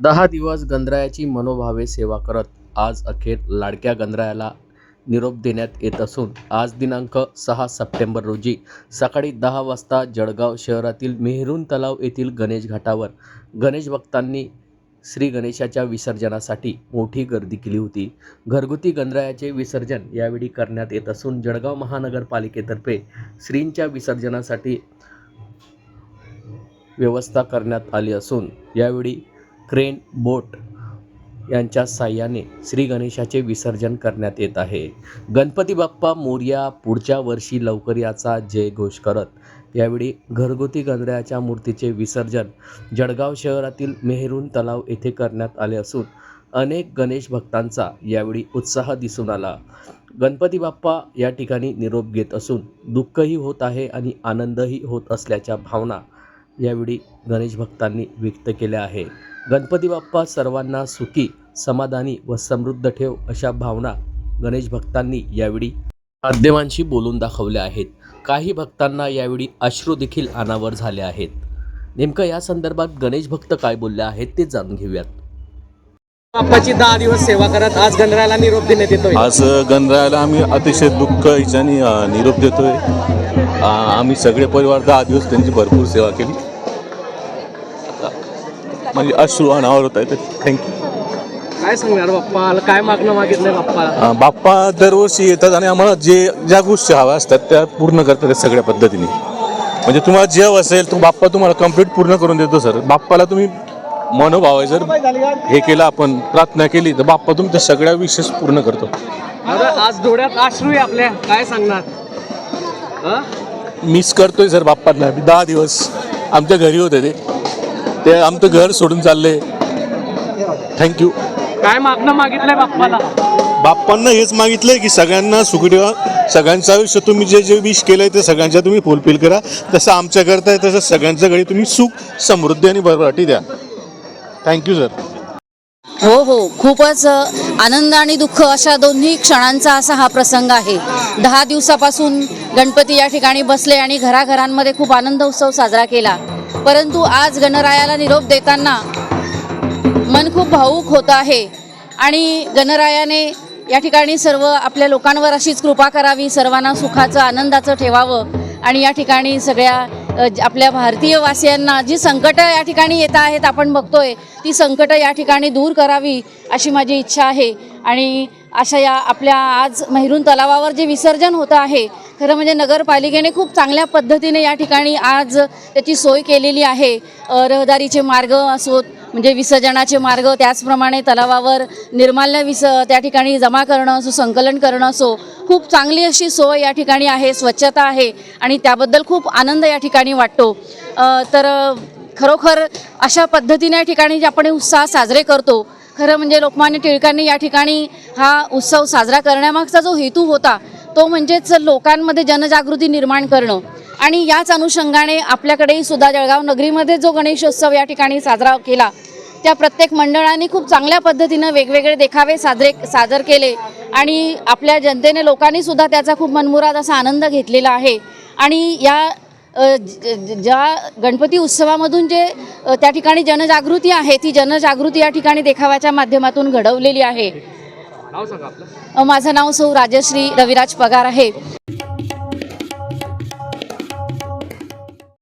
दहा दिवस गंधरायाची मनोभावे सेवा करत आज अखेर लाडक्या गंधरायाला निरोप देण्यात येत असून आज दिनांक सहा सप्टेंबर रोजी सकाळी दहा वाजता जळगाव शहरातील मेहरून तलाव येथील गणेश घाटावर गणेश भक्तांनी श्री गणेशाच्या विसर्जनासाठी मोठी गर्दी केली होती. घरगुती गंधरायाचे विसर्जन यावेळी करण्यात येत असून जळगाव महानगरपालिकेतर्फे श्रींच्या विसर्जनासाठी व्यवस्था करण्यात आली असून यावेळी क्रेन बोट यांच्या साह्याने श्री गणेशाचे विसर्जन करण्यात येत आहे. गणपती बाप्पा मोर्या पुढच्या वर्षी लवकर याचा जय घोष करत यावेळी घरगुती गणरायाच्या मूर्तीचे विसर्जन जळगाव शहरातील मेहरून तलाव येथे करण्यात आले असून अनेक गणेश भक्तांचा यावेळी उत्साह दिसून आला. गणपती बाप्पा या ठिकाणी निरोप घेत असून दुःखही होत आहे आणि आनंदही होत असल्याच्या भावना यावेळी गणेश भक्तांनी व्यक्त केल्या आहे गणपती बाप्पा सर्वांना सुखी समाधानी व समृद्ध ठेव अशा भावना गणेश भक्तांनी यावेळी माध्यमांशी बोलून दाखवल्या आहेत. काही भक्तांना यावेळी अश्रू देखील अनावर झाले आहेत. नेमकं या संदर्भात गणेश भक्त काय बोलले आहेत ते जाणून घेऊयात. बाप्पाची दहा दिवस सेवा करत आज गणरायाला निरोप देण्यात येतोय. आज गणरायाला आम्ही अतिशय दुःख याच्याने निरोप देतोय. आम्ही सगळे परिवार दहा दिवस त्यांची भरपूर सेवा केली. म्हणजे अश्रू अनावर होत आहे थँक्यू काय सांगणार बाप्पा? काय मागणं मागितलंय बाप्पा? बाप्पा दरवर्षी येतात आणि आम्हाला जे ज्या गोष्टी हव्या असतात त्या पूर्ण करतात सगळ्या पद्धतीने. म्हणजे तुम्हाला जे हवं असेल तो बाप्पा तुम्हाला कंप्लीट पूर्ण करून देतो सर बाप्पाला तुम्ही मनोभाव जर हे केलं आपण प्रार्थना केली तर बाप्पा तुमच्या सगळ्या विशेष पूर्ण करतो. आज डोळ्यात अश्रू आहे आपल्या. काय सांगणार? हं? मिस करतोय सर बाप्पांना. दहा दिवस आमच्या घरी होते ते. ते आमचं घर सोडून चालले. थँक्यू काय मागणं मागितलंय बाप्पाला? बाप्पांना हेच मागितलंय की सगळ्यांना सुखी ठेवा. सगळ्यांचं आयुष्य तुम्ही जे जे विश केलंय ते सगळ्यांच्या तुम्ही फुलफिल करा. तसं आमच्या करताय तसं सगळ्यांच्या घरी तुम्ही सुख समृद्धी आणि भरभराटी द्या. थँक्यू सर हो हो. खूपच आनंद आणि दुःख अशा दोन्ही क्षणांचा असा हा प्रसंग आहे. दहा दिवसापासून गणपती या ठिकाणी बसले आणि घराघरांमध्ये खूप आनंद उत्सव साजरा केला. परंतु आज गणरायाला निरोप देताना मन खूप भावूक होतं आहे. आणि गणरायाने या ठिकाणी सर्व आपल्या लोकांवर अशीच कृपा करावी सर्वांना सुखाचं आनंदाचं ठेवावं आणि या ठिकाणी सगळ्या आपल्या भारतीय वासियांना जी संकटं या ठिकाणी येत आहेत आपण बघतोय ती संकटं या ठिकाणी दूर करावी अशी माझी इच्छा आहे. आणि अशा या आपल्या आज मेहरून तलावावर जे विसर्जन होतं आहे खरं म्हणजे नगरपालिकेने खूप चांगल्या पद्धतीने या ठिकाणी आज त्याची सोय केलेली आहे. रहदारीचे मार्ग असोत म्हणजे विसर्जनाचे मार्ग त्याचप्रमाणे तलावावर निर्माल्य विस त्या ठिकाणी जमा करणं असो संकलन करणं असो खूप चांगली अशी सोय या ठिकाणी आहे स्वच्छता आहे आणि त्याबद्दल खूप आनंद या ठिकाणी वाटतो. तर खरोखर अशा पद्धतीने या ठिकाणी जे आपण उत्साह साजरे करतो खरं म्हणजे लोकमान्य टिळकांनी या ठिकाणी हा उत्सव साजरा करण्यामागचा जो हेतू होता तो म्हणजेच लोकांमध्ये जनजागृती निर्माण करणं. आणि याच अनुषंगाने आपल्याकडेही सुद्धा जळगाव नगरीमध्ये जो गणेशोत्सव या ठिकाणी साजरा केला त्या प्रत्येक मंडळाने खूप चांगल्या पद्धतीनं वेगवेगळे देखावे साजरे सादर केले. आणि आपल्या जनतेने लोकांनी सुद्धा त्याचा खूप मनमुराद असा आनंद घेतलेला आहे. आणि या ज्या गणपती उत्सवामधून जे त्या ठिकाणी जनजागृती आहे ती जनजागृती या ठिकाणी देखाव्याच्या माध्यमातून घडवलेली आहे. नाव सांगा आपलं. माझं नाव सौ राजश्री रविराज पगार आहे.